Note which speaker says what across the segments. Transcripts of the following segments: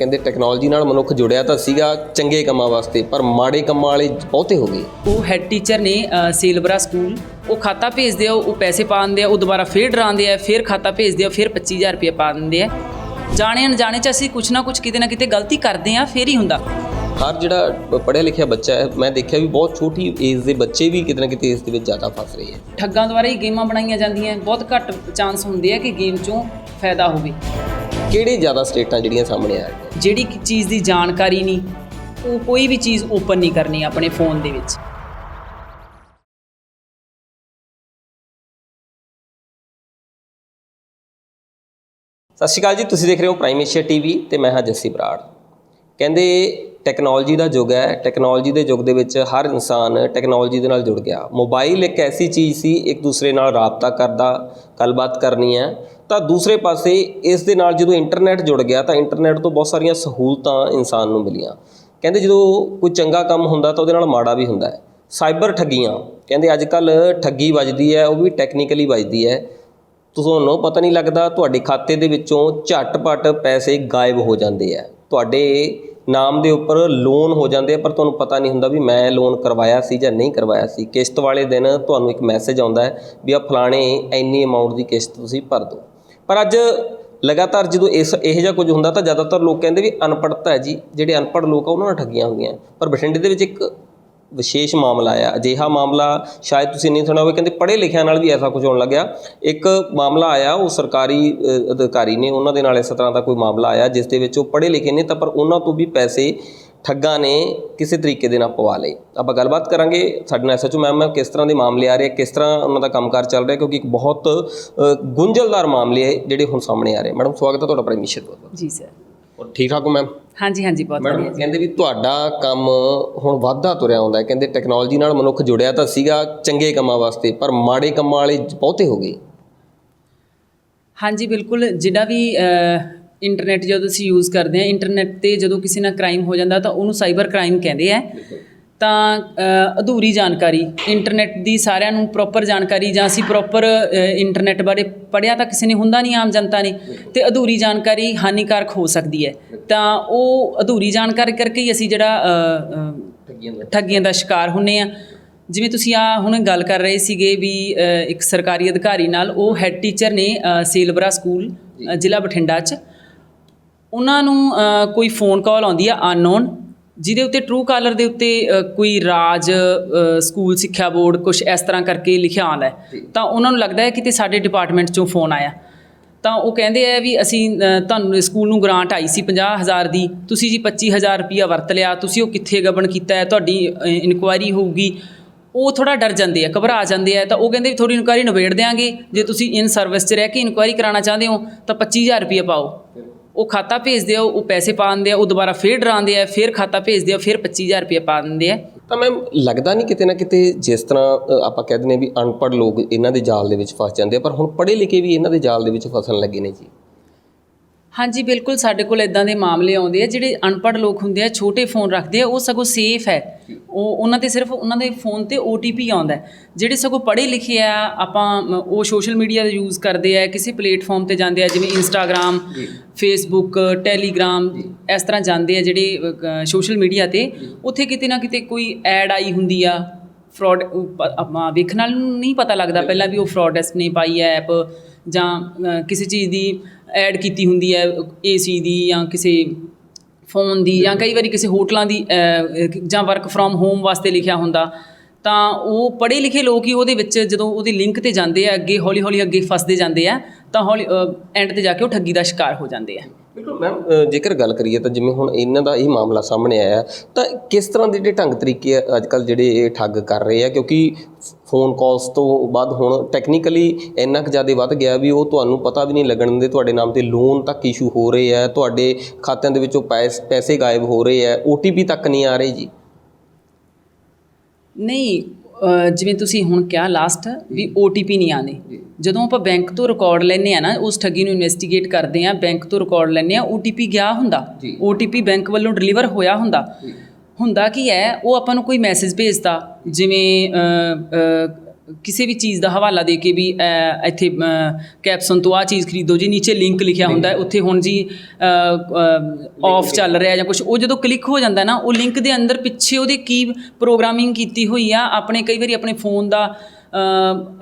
Speaker 1: ਕਹਿੰਦੇ ਟੈਕਨੋਲੋਜੀ ਨਾਲ ਮਨੁੱਖ ਜੁੜਿਆ ਤਾਂ ਸੀਗਾ ਚੰਗੇ ਕੰਮਾਂ ਵਾਸਤੇ ਪਰ ਮਾੜੇ ਕੰਮਾਂ ਵਾਲੇ ਬਹੁਤੇ ਹੋ ਗਏ।
Speaker 2: ਉਹ ਹੈੱਡ ਟੀਚਰ ਨੇ ਸੇਲਬਰਾ ਸਕੂਲ ਉਹ ਖਾਤਾ ਭੇਜਦੇ ਆ ਉਹ ਪੈਸੇ ਪਾ ਦਿੰਦੇ ਆ ਉਹ ਦੁਬਾਰਾ ਫੇਰ ਡਰਾਉਂਦੇ ਆ ਫੇਰ ਖਾਤਾ ਭੇਜਦੇ ਆ ਫੇਰ 25000 ਰੁਪਏ ਪਾ ਦਿੰਦੇ ਆ। ਜਾਣੇ ਅਣਜਾਣੇ ਚ ਅਸੀਂ ਕੁਛ ਨਾ ਕੁਛ ਕਿਤੇ ਨਾ ਕਿਤੇ ਗਲਤੀ ਕਰਦੇ ਆ ਫੇਰ ਹੀ ਹੁੰਦਾ।
Speaker 1: ਹਰ ਜਿਹੜਾ ਪੜ੍ਹਿਆ ਲਿਖਿਆ ਬੱਚਾ ਹੈ ਮੈਂ ਦੇਖਿਆ ਵੀ ਬਹੁਤ ਛੋਟੀ ਏਜ ਦੇ ਬੱਚੇ ਵੀ ਕਿਤੇ ਨਾ ਕਿਤੇ ਇਸ ਦੇ ਵਿੱਚ ਜ਼ਿਆਦਾ ਫਸ ਰਹੇ ਹੈ
Speaker 2: ਠੱਗਾਂ ਦੁਆਰਾ ਹੀ ਗੇਮਾਂ ਬਣਾਈਆਂ ਜਾਂਦੀਆਂ ਬਹੁਤ ਘੱਟ ਚਾਂਸ ਹੁੰਦੇ ਆ ਕਿ ਗੇਮ ਚੋਂ ਫਾਇਦਾ ਹੋਵੇ।
Speaker 1: ਕਿਹੜੀ ਜ਼ਿਆਦਾ ਸਟੇਟਾਂ ਜਿਹੜੀਆਂ ਸਾਹਮਣੇ ਆ ਰਹੀਆਂ?
Speaker 2: ਜਿਹੜੀ ਕਿ ਚੀਜ਼ ਦੀ ਜਾਣਕਾਰੀ ਨਹੀਂ ਉਹ ਕੋਈ ਵੀ ਚੀਜ਼ ਓਪਨ ਨਹੀਂ ਕਰਨੀ ਆਪਣੇ ਫੋਨ ਦੇ ਵਿੱਚ।
Speaker 1: ਸਤਿ ਸ਼੍ਰੀ ਅਕਾਲ ਜੀ ਤੁਸੀਂ ਦੇਖ ਰਹੇ ਹੋ ਪ੍ਰਾਈਮ ਏਸ਼ੀਆ ਟੀਵੀ ਤੇ ਮੈਂ ਹਾਂ ਜੱਸੀ ਬਰਾੜ। ਕਹਿੰਦੇ ਟੈਕਨੋਲੋਜੀ ਦਾ ਯੁੱਗ ਹੈ ਟੈਕਨੋਲੋਜੀ ਦੇ ਯੁੱਗ ਦੇ ਵਿੱਚ ਹਰ ਇਨਸਾਨ ਟੈਕਨੋਲੋਜੀ ਦੇ ਨਾਲ ਜੁੜ ਗਿਆ। ਮੋਬਾਈਲ ਇੱਕ ਐਸੀ ਚੀਜ਼ ਸੀ ਇੱਕ ਦੂਸਰੇ ਨਾਲ ਰਾਬਤਾ ਕਰਦਾ ਗੱਲਬਾਤ ਕਰਨੀ ਹੈ ਤਾਂ ਦੂਸਰੇ ਪਾਸੇ ਇਸ ਦੇ ਨਾਲ ਜਦੋਂ ਇੰਟਰਨੈਟ ਜੁੜ ਗਿਆ ਤਾਂ ਇੰਟਰਨੈਟ ਤੋਂ ਬਹੁਤ ਸਾਰੀਆਂ ਸਹੂਲਤਾਂ ਇਨਸਾਨ ਨੂੰ ਮਿਲੀਆਂ। ਕਹਿੰਦੇ ਜਦੋਂ ਕੋਈ ਚੰਗਾ ਕੰਮ ਹੁੰਦਾ ਤਾਂ ਉਹਦੇ ਨਾਲ ਮਾੜਾ ਵੀ ਹੁੰਦਾ ਹੈ। ਸਾਈਬਰ ਠੱਗੀਆਂ, ਕਹਿੰਦੇ ਅੱਜ ਕੱਲ ਠੱਗੀ ਵੱਜਦੀ ਹੈ, ਉਹ ਵੀ ਟੈਕਨੀਕਲੀ ਵੱਜਦੀ ਹੈ। ਤੁਹਾਨੂੰ ਪਤਾ ਨਹੀਂ ਲੱਗਦਾ ਤੁਹਾਡੇ ਖਾਤੇ ਦੇ ਵਿੱਚੋਂ ਝਟਪਟ ਪੈਸੇ ਗਾਇਬ ਹੋ ਜਾਂਦੇ ਆ। ਤੁਹਾਡੇ ਨਾਮ ਦੇ ਉੱਪਰ ਲੋਨ ਹੋ ਜਾਂਦੇ ਆ, ਪਰ ਤੁਹਾਨੂੰ ਪਤਾ ਨਹੀਂ ਹੁੰਦਾ ਵੀ ਮੈਂ ਲੋਨ ਕਰਵਾਇਆ ਸੀ ਜਾਂ ਨਹੀਂ ਕਰਵਾਇਆ ਸੀ। ਕਿਸ਼ਤ ਵਾਲੇ ਦਿਨ ਤੁਹਾਨੂੰ ਇੱਕ ਮੈਸੇਜ ਆਉਂਦਾ ਹੈ ਵੀ ਆ ਫਲਾਣੇ ਇੰਨੀ ਅਮਾਉਂਟ ਦੀ ਕਿਸ਼ਤ ਤੁਸੀਂ ਭਰ ਦਿਓ। ਪਰ ਅੱਜ ਲਗਾਤਾਰ ਜਦੋਂ ਇਸ ਇਹੋ ਜਿਹਾ ਕੁਝ ਹੁੰਦਾ ਤਾਂ ਜ਼ਿਆਦਾਤਰ ਲੋਕ ਕਹਿੰਦੇ ਵੀ ਅਨਪੜ੍ਹਤਾ ਹੈ ਜੀ, ਜਿਹੜੇ ਅਨਪੜ੍ਹ ਲੋਕ ਆ, ਉਹਨਾਂ ਨਾਲ ਠੱਗੀਆਂ ਹੁੰਦੀਆਂ। ਪਰ ਬਠਿੰਡੇ ਦੇ ਵਿੱਚ ਇੱਕ ਵਿਸ਼ੇਸ਼ ਮਾਮਲਾ ਆਇਆ ਅਜਿਹਾ ਮਾਮਲਾ ਸ਼ਾਇਦ ਤੁਸੀਂ ਨਹੀਂ ਸੁਣਿਆ ਹੋਵੇ, ਕਹਿੰਦੇ ਪੜ੍ਹੇ ਲਿਖਿਆਂ ਨਾਲ ਵੀ ਐਸਾ ਕੁਝ ਹੋਣ ਲੱਗਿਆ। ਇੱਕ ਮਾਮਲਾ ਆਇਆ, ਉਹ ਸਰਕਾਰੀ ਅਧਿਕਾਰੀ ਨੇ, ਉਹਨਾਂ ਦੇ ਨਾਲ ਇਸ ਤਰ੍ਹਾਂ ਦਾ ਕੋਈ ਮਾਮਲਾ ਆਇਆ, ਜਿਸ ਦੇ ਵਿੱਚ ਉਹ ਪੜ੍ਹੇ ਲਿਖੇ ਨੇ, ਤਾਂ ਪਰ ਉਹਨਾਂ ਤੋਂ ਵੀ ਪੈਸੇ ਠੱਗਾਂ ਨੇ ਕਿਸੇ ਤਰੀਕੇ ਦੇ ਨਾਲ ਪਵਾ ਲਏ। ਆਪਾਂ ਗੱਲਬਾਤ ਕਰਾਂਗੇ ਸਾਡੇ ਨਾਲ ਐਸਐਚਓ ਮੈਮ ਹੈ ਕਿਸ ਤਰ੍ਹਾਂ ਦੇ ਮਾਮਲੇ ਆ ਰਹੇ ਕਿਸ ਤਰ੍ਹਾਂ ਉਹਨਾਂ ਦਾ ਕੰਮਕਾਰ ਚੱਲ ਰਿਹਾ ਕਿਉਂਕਿ ਇੱਕ ਬਹੁਤ ਗੁੰਝਲਦਾਰ ਮਾਮਲੇ ਹੈ ਜਿਹੜੇ ਹੁਣ ਸਾਹਮਣੇ ਆ ਰਹੇ। ਮੈਡਮ ਸਵਾਗਤ ਹੈ ਤੁਹਾਡਾ ਪ੍ਰਾਈਮ ਮਿਸ਼ਨ ਤੋਂ।
Speaker 2: ਜੀ ਸਰ
Speaker 1: ਔਰ ਠੀਕ ਠਾਕ ਹੋ ਮੈਮ
Speaker 2: ਹਾਂਜੀ ਹਾਂਜੀ ਬਹੁਤ
Speaker 1: ਮੈਡਮ
Speaker 2: ਵਧੀਆ
Speaker 1: ਕਹਿੰਦੇ ਵੀ ਤੁਹਾਡਾ ਕੰਮ ਹੁਣ ਵਾਧਾ ਤੁਰਿਆ ਆਉਂਦਾ ਹੈ। ਕਹਿੰਦੇ ਟੈਕਨੋਲੋਜੀ ਨਾਲ ਮਨੁੱਖ ਜੁੜਿਆ ਤਾਂ ਸੀਗਾ ਚੰਗੇ ਕੰਮਾਂ ਵਾਸਤੇ ਪਰ ਮਾੜੇ ਕੰਮਾਂ ਵਾਲੇ ਬਹੁਤੇ ਹੋ ਗਏ।
Speaker 2: ਹਾਂਜੀ ਬਿਲਕੁਲ ਜਿਹੜਾ ਵੀ ਇੰਟਰਨੈਟ ਜਦੋਂ ਅਸੀਂ ਯੂਜ਼ ਕਰਦੇ ਹਾਂ ਇੰਟਰਨੈਟ ਤੇ ਜਦੋਂ ਕਿਸੇ ਨਾਲ ਕ੍ਰਾਈਮ ਹੋ ਜਾਂਦਾ ਤਾਂ ਉਹਨੂੰ ਸਾਈਬਰ ਕ੍ਰਾਈਮ ਕਹਿੰਦੇ ਆ। ਤਾਂ ਅਧੂਰੀ ਜਾਣਕਾਰੀ ਇੰਟਰਨੈਟ ਦੀ ਸਾਰਿਆਂ ਨੂੰ ਪ੍ਰੋਪਰ ਜਾਣਕਾਰੀ ਜਾਂ ਅਸੀਂ ਪ੍ਰੋਪਰ ਇੰਟਰਨੈਟ ਬਾਰੇ ਪੜਿਆ ਤਾਂ ਕਿਸੇ ਨੇ ਹੁੰਦਾ ਨਹੀਂ ਆਮ ਜਨਤਾ ਨੇ। ਤੇ ਅਧੂਰੀ ਜਾਣਕਾਰੀ ਹਾਨੀਕਾਰਕ ਹੋ ਸਕਦੀ ਹੈ। ਤਾਂ ਉਹ ਅਧੂਰੀ ਜਾਣਕਾਰੀ ਕਰਕੇ ਹੀ ਅਸੀਂ ਜਿਹੜਾ
Speaker 1: ਠੱਗੀਆਂ ਦਾ
Speaker 2: ਸ਼ਿਕਾਰ ਹੁੰਨੇ ਆ। ਜਿਵੇਂ ਤੁਸੀਂ ਆ ਹੁਣ ਗੱਲ ਕਰ ਰਹੇ ਸੀਗੇ ਵੀ ਇੱਕ ਸਰਕਾਰੀ ਅਧਿਕਾਰੀ ਨਾਲ ਉਹ ਹੈੱਡ ਟੀਚਰ ਨੇ ਅ, ਸੇਲਬਰਾ ਸਕੂਲ ਜ਼ਿਲ੍ਹਾ ਬਠਿੰਡਾ 'ਚ। ਉਹਨਾਂ ਨੂੰ ਕੋਈ ਫੋਨ ਕਾਲ ਆਉਂਦੀ ਆ ਅਨਨੋਨ ਜਿਹਦੇ ਉੱਤੇ ਟਰੂ ਕਾਲਰ ਦੇ ਉੱਤੇ ਕੋਈ ਰਾਜ ਸਕੂਲ ਸਿੱਖਿਆ ਬੋਰਡ ਕੁਝ ਇਸ ਤਰ੍ਹਾਂ ਕਰਕੇ ਲਿਖਿਆ ਆਉਂਦਾ ਤਾਂ ਉਹਨਾਂ ਨੂੰ ਲੱਗਦਾ ਹੈ ਕਿ ਤੇ ਸਾਡੇ ਡਿਪਾਰਟਮੈਂਟ 'ਚੋਂ ਫੋਨ ਆਇਆ। ਤਾਂ ਉਹ ਕਹਿੰਦੇ ਆ ਵੀ ਅਸੀਂ ਤੁਹਾਨੂੰ ਸਕੂਲ ਨੂੰ ਗ੍ਰਾਂਟ ਆਈ ਸੀ 50000 ਦੀ ਤੁਸੀਂ ਜੀ 25000 ਰੁਪਿਆ ਵਰਤ ਲਿਆ ਤੁਸੀਂ ਉਹ ਕਿੱਥੇ ਗਬਨ ਕੀਤਾ ਹੈ ਤੁਹਾਡੀ ਇਨਕੁਆਇਰੀ ਹੋਊਗੀ। ਉਹ ਥੋੜਾ ਡਰ ਜਾਂਦੇ ਆ ਘਬਰਾ ਜਾਂਦੇ ਆ ਤਾਂ ਉਹ ਕਹਿੰਦੇ ਵੀ ਥੋੜੀ ਇਨਕੁਆਇਰੀ ਨਿਬੇੜ ਦਿਆਂਗੇ। ਜੇ ਤੁਸੀਂ ਇਨ ਸਰਵਿਸ 'ਚ ਰਹਿ ਕੇ ਇਨਕੁਆਇਰੀ ਕਰਾਉਣਾ ਚਾਹੁੰਦੇ ਹੋ ਤਾਂ 25000 ਰੁਪਏ ਪਾਓ। ਉਹ ਖਾਤਾ ਭੇਜਦੇ ਆ, ਉਹ ਪੈਸੇ ਪਾ ਦਿੰਦੇ ਆ, ਉਹ ਦੁਬਾਰਾ ਫੇਰ ਡਰਾਉਂਦੇ ਆ, ਫੇਰ ਖਾਤਾ ਭੇਜਦੇ ਆ, ਫੇਰ 25000 ਰੁਪਏ ਪਾ ਦਿੰਦੇ ਆ।
Speaker 1: ਤਾਂ ਮੈਮ, ਲੱਗਦਾ ਨਹੀਂ ਕਿਤੇ ਨਾ ਕਿਤੇ ਜਿਸ ਤਰ੍ਹਾਂ ਆਪਾਂ ਕਹਿ ਦਿੰਦੇ ਹਾਂ ਵੀ ਅਨਪੜ੍ਹ ਲੋਕ ਇਹਨਾਂ ਦੇ ਜਾਲ ਦੇ ਵਿੱਚ ਫਸ ਜਾਂਦੇ ਆ, ਪਰ ਹੁਣ ਪੜ੍ਹੇ ਲਿਖੇ ਵੀ ਇਹਨਾਂ ਦੇ ਜਾਲ ਦੇ ਵਿੱਚ ਫਸਣ ਲੱਗੇ ਨੇ ਜੀ।
Speaker 2: ਹਾਂਜੀ ਬਿਲਕੁਲ ਸਾਡੇ ਕੋਲ ਇਦਾਂ ਦੇ ਮਾਮਲੇ ਆਉਂਦੇ ਆ ਜਿਹੜੇ ਅਨਪੜ੍ਹ ਲੋਕ ਹੁੰਦੇ ਆ ਛੋਟੇ ਫੋਨ ਰੱਖਦੇ ਆ ਉਹ ਸਗੋਂ ਸੇਫ ਹੈ। ਉਹ ਉਹਨਾਂ ਤੇ ਸਿਰਫ ਉਹਨਾਂ ਦੇ ਫੋਨ ਤੇ OTP ਆਉਂਦਾ। ਜਿਹੜੇ ਸਗੋਂ ਪੜ੍ਹੇ ਲਿਖੇ ਆ ਆਪਾਂ ਉਹ ਸੋਸ਼ਲ ਮੀਡੀਆ ਦਾ ਯੂਜ਼ ਕਰਦੇ ਆ ਕਿਸੇ ਪਲੇਟਫਾਰਮ ਤੇ ਜਾਂਦੇ ਆ ਜਿਵੇਂ ਇੰਸਟਾਗ੍ਰam ਫੇਸਬੁੱਕ ਟੈਲੀਗ੍ਰਾਮ ਇਸ ਤਰ੍ਹਾਂ ਜਾਂਦੇ ਆ ਜਿਹੜੇ ਸੋਸ਼ਲ ਮੀਡੀਆ ਤੇ। ਉੱਥੇ ਕਿਤੇ ਨਾ ਕਿਤੇ ਕੋਈ ਐਡ ਆਈ ਹੁੰਦੀ ਆ ਫਰਾਡ ਆਪਾਂ ਵੇਖਣ ਨਾਲ ਨਹੀਂ ਪਤਾ ਲੱਗਦਾ ਪਹਿਲਾਂ ਵੀ ਉਹ ਫਰਾਡਸਟ ਨੇ ਪਾਈ ਐਪ ਜਾਂ ਕਿਸੇ ਚੀਜ਼ ਦੀ ਐਡ ਕੀਤੀ ਹੁੰਦੀ ਹੈ ਏਸੀ ਦੀ ਜਾਂ ਕਿਸੇ ਫੋਨ ਦੀ ਜਾਂ ਕਈ ਵਾਰੀ ਕਿਸੇ ਹੋਟਲਾਂ ਦੀ ਜਾਂ ਵਰਕ ਫਰੋਮ ਹੋਮ ਵਾਸਤੇ ਲਿਖਿਆ ਹੁੰਦਾ, ਤਾਂ ਉਹ ਪੜ੍ਹੇ ਲਿਖੇ ਲੋਕ ਹੀ ਉਹਦੇ ਵਿੱਚ ਜਦੋਂ ਉਹਦੇ ਲਿੰਕ ਤੇ ਜਾਂਦੇ ਆ, ਅੱਗੇ ਹੌਲੀ ਹੌਲੀ ਅੱਗੇ ਫਸਦੇ ਜਾਂਦੇ ਆ, ਤਾਂ ਹੌਲੀ ਐਂਡ ਤੇ ਜਾ ਕੇ ਉਹ ਠੱਗੀ ਦਾ ਸ਼ਿਕਾਰ ਹੋ ਜਾਂਦੇ ਆ।
Speaker 1: ਬਿਲਕੁਲ ਮੈਮ ਜੇਕਰ ਗੱਲ ਕਰੀਏ ਤਾਂ ਜਿਵੇਂ ਹੁਣ ਇਹਨਾਂ ਦਾ ਇਹ ਮਾਮਲਾ ਸਾਹਮਣੇ ਆਇਆ, ਤਾਂ ਕਿਸ ਤਰ੍ਹਾਂ ਦੇ ਜਿਹੜੇ ਢੰਗ ਤਰੀਕੇ ਅੱਜ ਕੱਲ ਜਿਹੜੇ ਇਹ ਠੱਗ ਕਰ ਰਹੇ ਆ, ਕਿਉਂਕਿ ਫੋਨ ਕਾਲਸ ਤੋਂ ਬਾਅਦ ਹੁਣ ਟੈਕਨੀਕਲੀ ਇੰਨਾ ਕੁ ਜ਼ਿਆਦਾ ਵੱਧ ਗਿਆ ਵੀ ਉਹ ਤੁਹਾਨੂੰ ਪਤਾ ਵੀ ਨਹੀਂ ਲੱਗਣ ਦਿੰਦੇ ਤੁਹਾਡੇ ਨਾਮ ਤੇ ਲੋਨ ਤੱਕ ਇਸ਼ੂ ਹੋ ਰਹੇ ਆ ਤੁਹਾਡੇ ਖਾਤਿਆਂ ਦੇ ਵਿੱਚੋਂ ਪੈਸ ਪੈਸੇ ਗਾਇਬ ਹੋ ਰਹੇ ਆ OTP ਤੱਕ ਨਹੀਂ ਆ ਰਹੇ ਜੀ।
Speaker 2: ਨਹੀਂ ਜਿਵੇਂ ਤੁਸੀਂ ਹੁਣ ਕਿਹਾ ਲਾਸਟ ਵੀ OTP ਨਹੀਂ ਆਉਂਦੇ ਜਦੋਂ ਆਪਾਂ ਬੈਂਕ ਤੋਂ ਰਿਕਾਰਡ ਲੈਨੇ ਆ ਨਾ ਉਸ ਠੱਗੀ ਨੂੰ ਇਨਵੈਸਟੀਗੇਟ ਕਰਦੇ ਆ ਬੈਂਕ ਤੋਂ ਰਿਕਾਰਡ ਲੈਨੇ ਆ OTP ਗਿਆ ਹੁੰਦਾ। OTP ਬੈਂਕ ਵੱਲੋਂ ਡਿਲੀਵਰ ਹੋਇਆ ਹੁੰਦਾ। ਹੁੰਦਾ ਕੀ ਹੈ ਉਹ ਆਪਾਂ ਨੂੰ ਕੋਈ ਮੈਸੇਜ ਭੇਜਦਾ ਜਿਵੇਂ ਕਿਸੇ ਵੀ ਚੀਜ਼ ਦਾ ਹਵਾਲਾ ਦੇ ਕੇ ਵੀ ਇੱਥੇ ਕੈਪਸ਼ਨ ਤੋਂ ਆ ਚੀਜ਼ ਖਰੀਦੋ ਜੀ ਨੀਚੇ ਲਿੰਕ ਲਿਖਿਆ ਹੁੰਦਾ ਹੈ ਉੱਥੇ ਹੁਣ ਜੀ ਆਫ ਚੱਲ ਰਿਹਾ ਜਾਂ ਕੁਝ ਉਹ ਜਦੋਂ ਕਲਿੱਕ ਹੋ ਜਾਂਦਾ ਨਾ ਉਹ ਲਿੰਕ ਦੇ ਅੰਦਰ ਪਿੱਛੇ ਉਹਦੇ ਕੀ ਪ੍ਰੋਗਰਾਮਿੰਗ ਕੀਤੀ ਹੋਈ ਆ ਆਪਣੇ ਕਈ ਵਾਰੀ ਆਪਣੇ ਫੋਨ ਦਾ